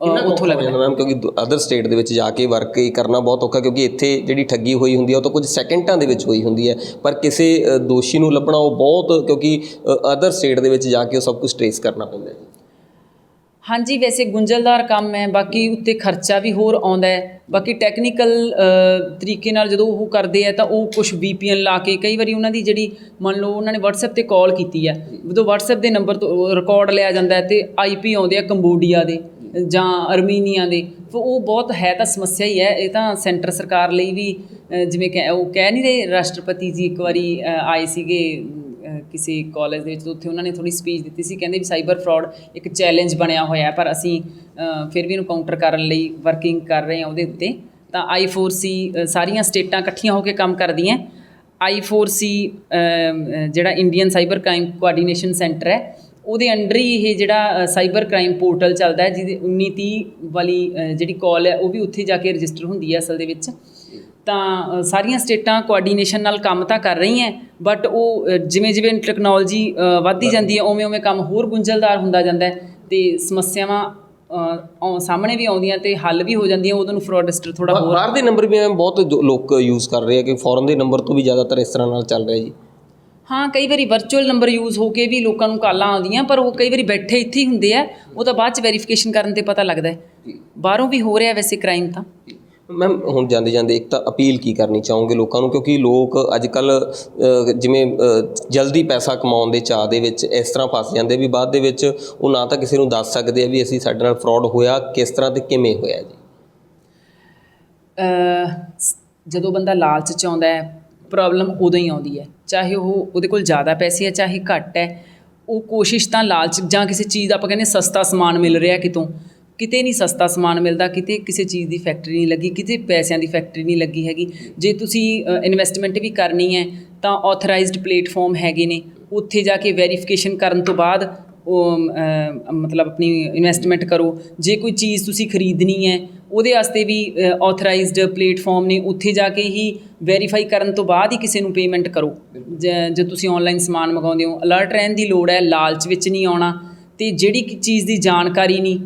Speaker 2: ਉੱਥੋਂ ਲੱਗਦਾ
Speaker 1: ਮੈਮ ਕਿਉਂਕਿ ਅਦਰ ਸਟੇਟ ਦੇ ਵਿੱਚ ਜਾ ਕੇ ਵਰਕ ਕਰਨਾ ਬਹੁਤ ਔਖਾ ਕਿਉਂਕਿ ਇੱਥੇ ਜਿਹੜੀ ਠੱਗੀ ਹੋਈ ਹੁੰਦੀ ਹੈ ਉਹ ਤਾਂ ਕੁਝ ਸੈਕਿੰਡਾਂ ਦੇ ਵਿੱਚ ਹੋਈ ਹੁੰਦੀ ਹੈ ਪਰ ਕਿਸੇ ਦੋਸ਼ੀ ਨੂੰ ਲੱਭਣਾ ਉਹ ਬਹੁਤ ਕਿਉਂਕਿ ਅਦਰ ਸਟੇਟ ਦੇ ਵਿੱਚ ਜਾ ਕੇ ਉਹ ਸਭ ਕੁਝ ਟ੍ਰੇਸ ਕਰਨਾ ਪੈਂਦਾ ਹੈ।
Speaker 2: ਹਾਂਜੀ, ਵੈਸੇ ਗੁੰਝਲਦਾਰ ਕੰਮ ਹੈ, ਬਾਕੀ ਉੱਤੇ ਖਰਚਾ ਵੀ ਹੋਰ ਆਉਂਦਾ ਹੈ। ਬਾਕੀ ਟੈਕਨੀਕਲ ਤਰੀਕੇ ਨਾਲ ਜਦੋਂ ਉਹ ਕਰਦੇ ਆ ਤਾਂ ਉਹ ਕੁਝ VPN ਲਾ ਕੇ ਕਈ ਵਾਰੀ ਉਹਨਾਂ ਦੀ ਜਿਹੜੀ ਮੰਨ ਲਓ ਉਹਨਾਂ ਨੇ WhatsApp ਤੇ ਕਾਲ ਕੀਤੀ ਹੈ। ਜਦੋਂ WhatsApp ਦੇ ਨੰਬਰ ਤੋਂ ਰਿਕਾਰਡ ਲਿਆ ਜਾਂਦਾ ਹੈ ਤੇ IP ਆਉਂਦੇ ਆ ਕੰਬੋਡੀਆ ਦੇ ਜਾਂ ਅਰਮੀਨੀਆ ਦੇ। ਉਹ ਬਹੁਤ ਹੈ ਤਾਂ ਸਮੱਸਿਆ ਹੀ ਹੈ। ਇਹ ਤਾਂ ਸੈਂਟਰ ਸਰਕਾਰ ਲਈ ਵੀ ਜਿਵੇਂ ਕਿ ਉਹ ਕਹਿ ਨਹੀਂ ਰਹੇ, ਰਾਸ਼ਟਰਪਤੀ ਜੀ ਇੱਕ ਵਾਰੀ ਆਏ ਸੀਗੇ ਕਿਸੇ ਕਾਲਜ ਦੇ ਵਿੱਚ ਉੱਥੇ ਉਹਨਾਂ ਨੇ ਥੋੜੀ ਸਪੀਚ ਦਿੱਤੀ ਸੀ ਕਹਿੰਦੇ ਵੀ ਸਾਈਬਰ ਫਰਾਡ ਇੱਕ ਚੈਲੰਜ ਬਣਿਆ ਹੋਇਆ ਹੈ ਪਰ ਅਸੀਂ ਫਿਰ ਵੀ ਇਹਨੂੰ ਕਾਊਂਟਰ ਕਰਨ ਲਈ ਵਰਕਿੰਗ ਕਰ ਰਹੇ ਹਾਂ ਉਹਦੇ ਉੱਤੇ। ਤਾਂ I4C ਅ, ਸਾਰੀਆਂ ਸਟੇਟਾਂ ਇਕੱਠੀਆਂ ਹੋ ਕੇ ਕੰਮ ਕਰਦੀਆਂ। I4C ਅ, ਜਿਹੜਾ Indian cyber crime coordination centre ਹੈ ਉਹਦੇ ਅੰਡਰ ਹੀ ਇਹ ਜਿਹੜਾ ਸਾਈਬਰ ਕ੍ਰਾਈਮ ਪੋਰਟਲ ਚੱਲਦਾ ਹੈ ਜਿਹਦੀ 1930 ਵਾਲੀ ਜਿਹੜੀ ਕਾਲ ਹੈ ਉਹ ਵੀ ਉੱਥੇ ਜਾ ਕੇ ਰਜਿਸਟਰ ਹੁੰਦੀ ਹੈ ਅਸਲ ਦੇ ਵਿੱਚ। ਤਾਂ ਸਾਰੀਆਂ ਸਟੇਟਾਂ ਕੋਆਰਡੀਨੇਸ਼ਨ ਨਾਲ ਕੰਮ ਤਾਂ ਕਰ ਰਹੀਆਂ ਬਟ ਉਹ ਜਿਵੇਂ ਜਿਵੇਂ ਟੈਕਨੋਲੋਜੀ ਵੱਧਦੀ ਜਾਂਦੀ ਹੈ ਉਵੇਂ ਉਵੇਂ ਕੰਮ ਹੋਰ ਗੁੰਝਲਦਾਰ ਹੁੰਦਾ ਜਾਂਦਾ ਹੈ ਤੇ ਸਮੱਸਿਆਵਾਂ ਸਾਹਮਣੇ ਵੀ ਆਉਂਦੀਆਂ ਤੇ ਹੱਲ ਵੀ ਹੋ ਜਾਂਦੀਆਂ ਉਦੋਂ ਨੂੰ ਫਰਾਡਸਟਰ ਥੋੜਾ ਹੋਰ
Speaker 1: ਬਾਹਰ ਦੇ ਨੰਬਰ ਵੀ ਬਹੁਤ ਲੋਕ ਯੂਜ਼ ਕਰ ਰਹੇ ਆ ਕਿ ਫੋਰਨ ਦੇ ਨੰਬਰ ਤੋਂ ਵੀ ਜ਼ਿਆਦਾਤਰ ਇਸ ਤਰ੍ਹਾਂ ਨਾਲ ਚੱਲ ਰਿਹਾ ਜੀ।
Speaker 2: ਹਾਂ ਕਈ ਵਾਰੀ ਵਰਚੁਅਲ ਨੰਬਰ ਯੂਜ਼ ਹੋ ਕੇ ਵੀ ਲੋਕਾਂ ਨੂੰ ਕਾਲਾਂ ਆਉਂਦੀਆਂ ਪਰ ਉਹ ਕਈ ਵਾਰੀ ਬੈਠੇ ਇੱਥੇ ਹੀ ਹੁੰਦੇ ਆ ਉਹ ਤਾਂ ਬਾਅਦ ਚ ਵੈਰੀਫਿਕੇਸ਼ਨ ਕਰਨ ਤੇ ਪਤਾ ਲੱਗਦਾ ਹੈ। ਬਾਹਰੋਂ ਵੀ ਹੋ ਰਿਹਾ ਵੈਸੇ ਕ੍ਰਾਈਮ ਤਾਂ।
Speaker 1: ਮੈਮ ਹੁਣ ਜਾਂਦੇ ਜਾਂਦੇ ਇੱਕ ਤਾਂ ਅਪੀਲ ਕੀ ਕਰਨੀ ਚਾਹੋਗੇ ਲੋਕਾਂ ਨੂੰ? ਕਿਉਂਕਿ ਲੋਕ ਅੱਜ ਕੱਲ੍ਹ ਜਿਵੇਂ ਜਲਦੀ ਪੈਸਾ ਕਮਾਉਣ ਦੇ ਚਾਹ ਦੇ ਵਿੱਚ ਇਸ ਤਰ੍ਹਾਂ ਫਸ ਜਾਂਦੇ ਵੀ ਬਾਅਦ ਦੇ ਵਿੱਚ ਉਹ ਨਾ ਤਾਂ ਕਿਸੇ ਨੂੰ ਦੱਸ ਸਕਦੇ ਆ ਵੀ ਅਸੀਂ ਸਾਡੇ ਨਾਲ ਫਰਾਡ ਹੋਇਆ, ਕਿਸ ਤਰ੍ਹਾਂ ਤੇ ਕਿਵੇਂ ਹੋਇਆ ਜੀ?
Speaker 2: ਜਦੋਂ ਬੰਦਾ ਲਾਲਚ ਚ ਆਉਂਦਾ ਹੈ ਪ੍ਰੋਬਲਮ ਉਦੋਂ ਹੀ ਆਉਂਦੀ ਹੈ। ਚਾਹੇ ਉਹ ਉਹਦੇ ਕੋਲ ਜ਼ਿਆਦਾ ਪੈਸੇ ਹੈ, ਚਾਹੇ ਘੱਟ ਹੈ, ਉਹ ਕੋਸ਼ਿਸ਼ ਤਾਂ ਲਾਲਚ ਜਾਂ ਕਿਸੇ ਚੀਜ਼ ਦਾ ਆਪਾਂ ਕਹਿੰਦੇ ਸਸਤਾ ਸਮਾਨ ਮਿਲ ਰਿਹਾ ਕਿਤੋਂ। ਕਿਤੇ ਨਹੀਂ ਸਸਤਾ ਸਮਾਨ ਮਿਲਦਾ, ਕਿਤੇ ਕਿਸੇ ਚੀਜ਼ ਦੀ ਫੈਕਟਰੀ ਨਹੀਂ ਲੱਗੀ, ਕਿਤੇ ਪੈਸਿਆਂ ਦੀ ਫੈਕਟਰੀ ਨਹੀਂ ਲੱਗੀ ਹੈਗੀ। ਜੇ ਤੁਸੀਂ ਇਨਵੈਸਟਮੈਂਟ ਵੀ ਕਰਨੀ ਹੈ, ਤਾਂ ਆਥੋਰਾਈਜ਼ਡ ਪਲੇਟਫਾਰਮ ਹੈਗੇ ਨੇ। ਉੱਥੇ ਜਾ ਕੇ ਵੈਰੀਫਿਕੇਸ਼ਨ ਕਰਨ ਤੋਂ ਬਾਅਦ ਉਹ ਮਤਲਬ ਆਪਣੀ ਇਨਵੈਸਟਮੈਂਟ ਕਰੋ। ਜੇ ਕੋਈ ਚੀਜ਼ ਤੁਸੀਂ ਖਰੀਦਣੀ ਹੈ, ਉਹਦੇ ਵਾਸਤੇ ਵੀ ਆਥੋਰਾਈਜ਼ਡ ਪਲੇਟਫਾਰਮ ਨੇ। ਉੱਥੇ ਜਾ ਕੇ ਹੀ ਵੈਰੀਫਾਈ ਕਰਨ ਤੋਂ ਬਾਅਦ ਹੀ ਕਿਸੇ ਨੂੰ ਪੇਮੈਂਟ ਕਰੋ। ਜ- ਜੇ ਤੁਸੀਂ ਆਨਲਾਈਨ ਸਮਾਨ ਮੰਗਾਉਂਦੇ ਹੋ। ਅਲਰਟ ਰਹਿਣ ਦੀ ਲੋੜ ਹੈ, ਲਾਲਚ ਵਿੱਚ ਨਹੀਂ ਆਉਣਾ। ਤੇ ਜਿਹੜੀ ਚੀਜ਼ ਦੀ ਜਾਣਕਾਰੀ ਨਹੀਂ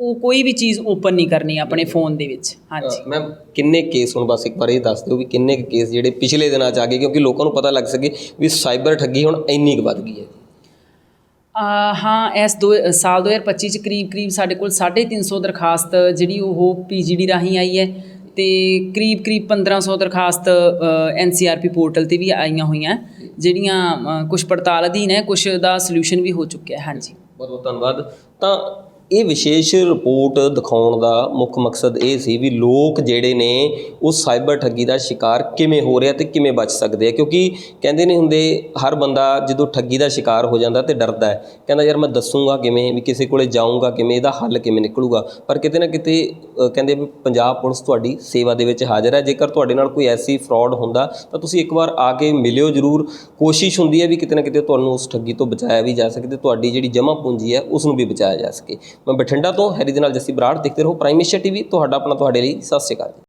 Speaker 2: ਉਹ ਕੋਈ ਵੀ ਚੀਜ਼ ਓਪਨ ਨਹੀਂ ਕਰਨੀ ਆਪਣੇ ਫੋਨ ਦੇ ਵਿੱਚ। ਹਾਂਜੀ।
Speaker 1: ਮੈਮ ਕਿੰਨੇ ਕੇਸ ਹੁਣ ਬਸ ਇੱਕ ਵਾਰ ਇਹ ਦੱਸ ਦਿਓ ਵੀ ਕਿੰਨੇ ਕੇਸ ਜਿਹੜੇ ਪਿਛਲੇ ਦਿਨਾਂ ਚ ਆ ਗਏ ਕਿਉਂਕਿ ਲੋਕਾਂ ਨੂੰ ਪਤਾ ਲੱਗ ਸਕੇ ਵੀ ਸਾਈਬਰ ਠੱਗੀ ਹੁਣ ਇੰਨੀ ਕੁ ਵੱਧ ਗਈ ਹੈ।
Speaker 2: ਆ, ਹਾਂ ਇਸ ਦੋ ਸਾਲ 2025 ਚ ਕਰੀਬ ਕਰੀਬ ਸਾਡੇ ਕੋਲ 350 ਦਰਖਾਸਤ ਜਿਹੜੀ ਉਹ ਪੀਜੀਡੀ ਰਾਹੀਂ ਆਈ ਹੈ ਤੇ ਕਰੀਬ ਕਰੀਬ 1500 ਦਰਖਾਸਤ ਐਨਸੀਆਰਪੀ ਪੋਰਟਲ ਤੇ ਵੀ ਆਈਆਂ ਹੋਈਆਂ ਜਿਹੜੀਆਂ ਕੁਝ ਪੜਤਾਲ ਅਧੀਨ ਹੈ ਕੁਝ ਦਾ ਸੋਲੂਸ਼ਨ ਵੀ ਹੋ ਚੁੱਕਿਆ ਹੈ। ਹਾਂਜੀ।
Speaker 1: ਬਹੁਤ ਬਹੁਤ ਧੰਨਵਾਦ। ਤਾਂ ਇਹ ਵਿਸ਼ੇਸ਼ ਰਿਪੋਰਟ ਦਿਖਾਉਣ ਦਾ ਮੁੱਖ ਮਕਸਦ ਇਹ ਸੀ ਵੀ ਲੋਕ ਜਿਹੜੇ ਨੇ ਉਹ ਸਾਈਬਰ ਠੱਗੀ ਦਾ ਸ਼ਿਕਾਰ ਕਿਵੇਂ ਹੋ ਰਿਹਾ ਤੇ ਕਿਵੇਂ ਬਚ ਸਕਦੇ ਆ। ਕਿਉਂਕਿ ਕਹਿੰਦੇ ਨਹੀਂ ਹੁੰਦੇ, ਹਰ ਬੰਦਾ ਜਦੋਂ ਠੱਗੀ ਦਾ ਸ਼ਿਕਾਰ ਹੋ ਜਾਂਦਾ ਤੇ ਡਰਦਾ ਹੈ। ਕਹਿੰਦਾ, ਯਾਰ ਮੈਂ ਦੱਸੂਗਾ ਕਿਵੇਂ, ਵੀ ਕਿਸੇ ਕੋਲੇ ਜਾਊਂਗਾ ਕਿਵੇਂ, ਇਹਦਾ ਹੱਲ ਕਿਵੇਂ ਨਿਕਲੂਗਾ? ਪਰ ਕਿਤੇ ਨਾ ਕਿਤੇ ਕਹਿੰਦੇ ਵੀ ਪੰਜਾਬ ਪੁਲਿਸ ਤੁਹਾਡੀ ਸੇਵਾ ਦੇ ਵਿੱਚ ਹਾਜ਼ਰ ਹੈ। ਜੇਕਰ ਤੁਹਾਡੇ ਨਾਲ ਕੋਈ ਐਸੀ ਫਰਾਡ ਹੁੰਦਾ, ਤਾਂ ਤੁਸੀਂ ਇੱਕ ਵਾਰ ਆ ਕੇ ਮਿਲਿਓ ਜ਼ਰੂਰ। ਕੋਸ਼ਿਸ਼ ਹੁੰਦੀ ਹੈ ਵੀ ਕਿਤੇ ਨਾ ਕਿਤੇ ਤੁਹਾਨੂੰ ਉਸ ਠੱਗੀ ਤੋਂ ਬਚਾਇਆ ਵੀ ਜਾ ਸਕੇ ਤੇ ਤੁਹਾਡੀ ਜਿਹੜੀ ਜਮ੍ਹਾਂ ਪੂੰਜੀ ਹੈ, ਉਸ ਨੂੰ ਵੀ ਬਚਾਇਆ ਜਾ ਸਕੇ। ਮੈਂ ਬਠਿੰਡਾ ਤੋਂ, ਹੈਰੀ ਦੇ ਨਾਲ ਜੱਸੀ ਬਰਾੜ, ਦੇਖਦੇ ਰਹੋ ਪ੍ਰਾਈਮ ਏਸ਼ੀਆ ਟੀਵੀ ਤੁਹਾਡਾ ਆਪਣਾ ਤੁਹਾਡੇ ਲਈ ਸਤਿ ਸ਼੍ਰੀ ਅਕਾਲ ਜੀ।